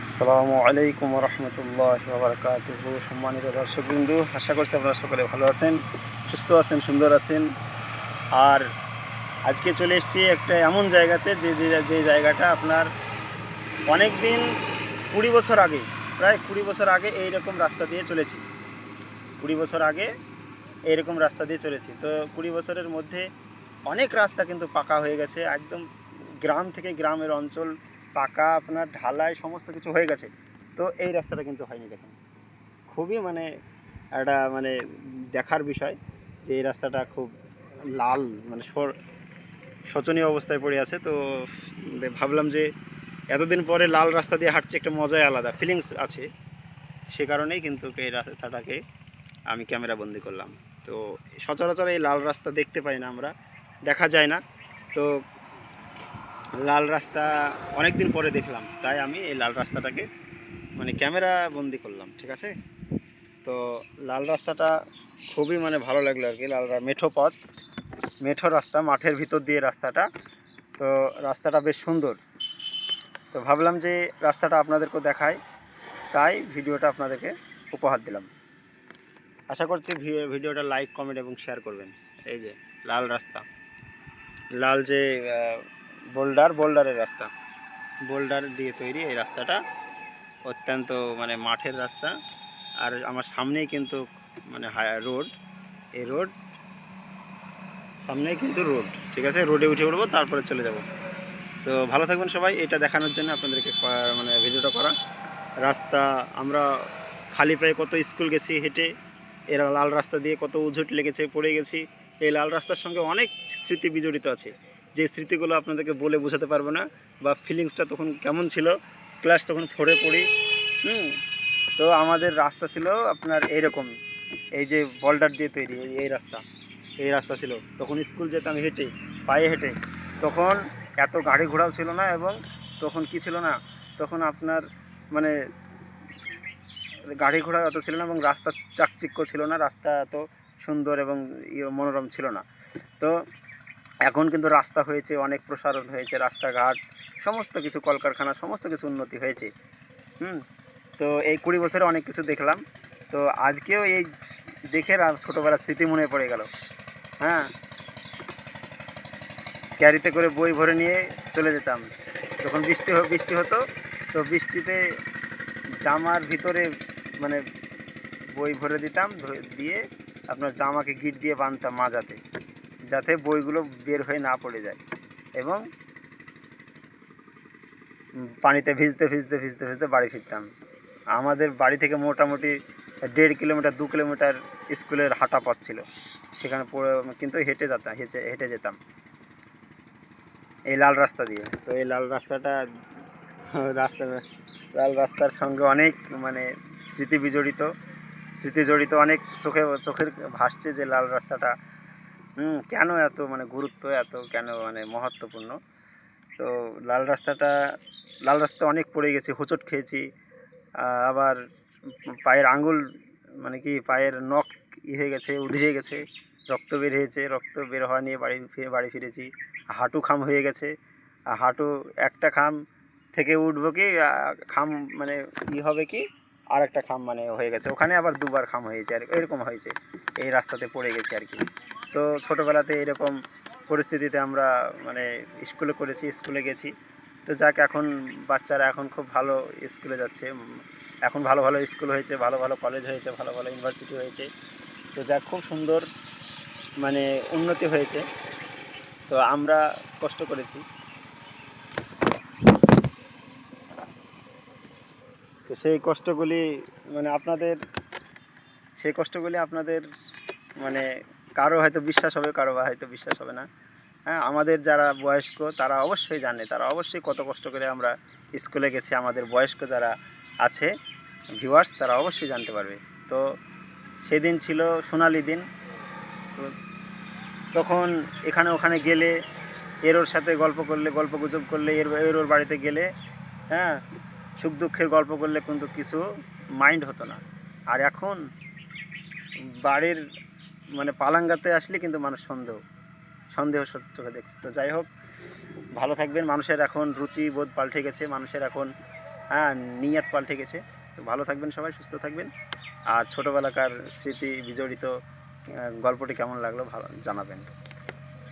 আসসালামু আলাইকুম রহমতুল্লাহ বারকাত সম্মানিত দর্শকবৃন্দু, আশা করছি আপনারা সকলে ভালো আছেন, সুস্থ আছেন, সুন্দর আছেন। আর আজকে চলে এসেছি একটা এমন জায়গাতে যে- যে জায়গাটা আপনার অনেক দিন কুড়ি বছর আগে, প্রায় কুড়ি বছর আগে এই রকম রাস্তা দিয়ে চলেছি। কুড়ি বছর আগে এই রকম রাস্তা দিয়ে চলেছি। তো কুড়ি বছরের মধ্যে অনেক রাস্তা কিন্তু পাকা হয়ে গেছে, একদম গ্রাম থেকে গ্রামের অঞ্চল পাকা আপনার ঢালাই সমস্ত কিছু হয়ে গেছে। তো এই রাস্তাটা কিন্তু হয়নি দেখেন। খুবই মানে একটা মানে দেখার বিষয় যে এই রাস্তাটা খুব লাল মানে শোচনীয় অবস্থায় পড়ে আছে। তো ভাবলাম যে এতদিন পরে লাল রাস্তা দিয়ে হাঁটছে, একটা মজাই আলাদা। ফিলিংস আছে সে কারণেই কিন্তু এই রাস্তাটাকে আমি ক্যামেরা বন্দি করলাম। তো সচরাচর এই লাল রাস্তা দেখতে পাই না আমরা, দেখা যায় না। তো লাল রাস্তা অনেক দিন পরে দেখলাম, তাই আমি এই লাল রাস্তাটাকে মানে ক্যামেরা বন্দি করলাম, ঠিক আছে? তো লাল রাস্তাটা খুবই মানে ভালো লাগল আর কি, লাল মেঠো পথ, মেঠো রাস্তা, মাঠের ভিতর দিয়ে রাস্তাটা। তো রাস্তাটা বেশ সুন্দর। তো ভাবলাম যে রাস্তাটা আপনাদেরকেও দেখাই, তাই ভিডিওটা আপনাদেরকে উপহার দিলাম। আশা করছি ভিডিওটা লাইক, কমেন্ট এবং শেয়ার করবেন। এই যে লাল রাস্তা, লাল যে বোল্ডার, বোল্ডারের রাস্তা। বোল্ডার দিয়ে তৈরি এই রাস্তাটা। অত্যন্ত মানে মাঠের রাস্তা। আর আমার সামনেই কিন্তু মানে রোড। এই রোড, সামনেই কিন্তু রোড। ঠিক আছে? রোডে উঠে উঠবো তারপরে চলে যাব। তো ভালো থাকবেন সবাই। এটা দেখানোর জন্য আপনাদেরকে মানে ভিডিওটা করা। রাস্তা, আমরা খালি প্রায় কত স্কুল গেছি হেঁটে, এরা লাল রাস্তা দিয়ে কত উঝুট লেগেছে, পড়ে গেছি। এই লাল রাস্তার সঙ্গে অনেক স্মৃতি বিজড়িত আছে। যে স্মৃতিগুলো আপনাদেরকে বলে বোঝাতে পারব না বা ফিলিংসটা তখন কেমন ছিল ক্লাস তখন ফোরে পড়ি। হুম, তো আমাদের রাস্তা ছিল আপনার এইরকম এই যে বল্ডার দিয়ে তৈরি, এই- রাস্তা, এই রাস্তা ছিল। তখন স্কুল যেতাম হেঁটে, পায়ে হেঁটে। তখন এত গাড়ি ঘোড়াও ছিল না এবং তখন কি ছিল না, তখন আপনার মানে গাড়ি ঘোড়া অত ছিল না এবং রাস্তা চাকচিক্য ছিল না, রাস্তা এত সুন্দর এবং ইয়ে মনোরম ছিল না। তো এখন কিন্তু রাস্তা হয়েছে, অনেক প্রসারণ হয়েছে, রাস্তাঘাট, সমস্ত কিছু, কলকারখানা, সমস্ত কিছু উন্নতি হয়েছে। হুম? তো এই কুড়ি বছরে অনেক কিছু দেখলাম। তো আজকেও এই দেখে ছোটোবেলার স্মৃতি মনে পড়ে গেল। হ্যাঁ? ক্যারিতে করে বই ভরে নিয়ে চলে যেতাম। যখন বৃষ্টি বৃষ্টি হতো, তো বৃষ্টিতে জামার ভিতরে মানে বই ভরে দিতাম দিয়ে আপনার জামাকে গিট দিয়ে বাঁধতাম মাজাতে। যাতে বইগুলো বের হয়ে না পড়ে যায় এবং পানিতে ভিজতে ভিজতে ভিজতে ভিজতে বাড়ি ফিরতাম। আমাদের বাড়ি থেকে মোটামুটি দেড় কিলোমিটার, দু কিলোমিটার স্কুলের হাঁটা পথ ছিল। সেখানে পড়ে কিন্তু হেঁটে যেতাম হেঁটে হেঁটে যেতাম। এই লাল রাস্তা দিয়ে। তো এই লাল রাস্তাটা, রাস্তা, লাল রাস্তার সঙ্গে অনেক মানে স্মৃতি বিজড়িত। স্মৃতি জড়িত অনেক চোখে, চোখের ভাসছে যে লাল রাস্তাটা হুম। কেন এত মানে গুরুত্ব, এত কেন মানে মহত্বপূর্ণ? তো লাল রাস্তাটা, লাল রাস্তা অনেক পড়ে গেছে, হোঁচট খেয়েছি। আবার পায়ের আঙুল মানে কি, পায়ের নখ ই হয়ে গেছে উধড়ে গেছে, রক্ত বের হয়েছে, রক্ত বের হওয়া নিয়ে বাড়ি ফিরে, বাড়ি ফিরেছি। হাঁটু খাম হয়ে গেছে। আর হাঁটু একটা খাম থেকে উঠবো কি খাম মানে ই হবে কি আর একটা খাম মানে হয়ে গেছে। ওখানে আবার দুবার খাম হয়েছে, আর এরকম হয়েছে। এই রাস্তাতে পড়ে গেছে আর কি। তো ছোটোবেলাতে এরকম পরিস্থিতিতে আমরা মানে স্কুলে করেছি, স্কুলে গেছি। তো যাক, এখন বাচ্চারা এখন খুব ভালো স্কুলে যাচ্ছে। এখন ভালো ভালো স্কুল হয়েছে, ভালো ভালো কলেজ হয়েছে, ভালো ভালো ইউনিভার্সিটি হয়েছে। তো যাক, খুব সুন্দর মানে উন্নতি হয়েছে। তো আমরা কষ্ট করেছি। তো সেই কষ্টগুলি মানে আপনাদের, সেই কষ্টগুলি আপনাদের মানে কারও হয়তো বিশ্বাস হবে, কারও বা হয়তো বিশ্বাস হবে না। হ্যাঁ আমাদের যারা বয়স্ক, তারা অবশ্যই জানে, তারা অবশ্যই কত কষ্ট করে আমরা স্কুলে গেছি, আমাদের বয়স্ক যারা আছে ভিউয়ার্স তারা অবশ্যই জানতে পারবে। তো সেদিন ছিল সোনালি দিন। তখন এখানে ওখানে গেলে এর ওর সাথে গল্প করলে, গল্প গুজব করলে, এর এর ওর বাড়িতে গেলে হ্যাঁ সুখ দুঃখের গল্প করলে কিন্তু কিছু মাইন্ড হতো না। আর এখন বাড়ির মানে পালাঙ্গাতে আসলে কিন্তু মানুষ সন্দেহ সন্দেহ চোখে দেখছে। তো যাই হোক, ভালো থাকবেন। মানুষের এখন রুচি বোধ পাল্টে গেছে, মানুষের এখন হ্যাঁ নিয়াত পাল্টে গেছে। তো ভালো থাকবেন সবাই, সুস্থ থাকবেন। আর ছোটোবেলাকার স্মৃতি বিজড়িত গল্পটি কেমন লাগল ভালো জানাবেন।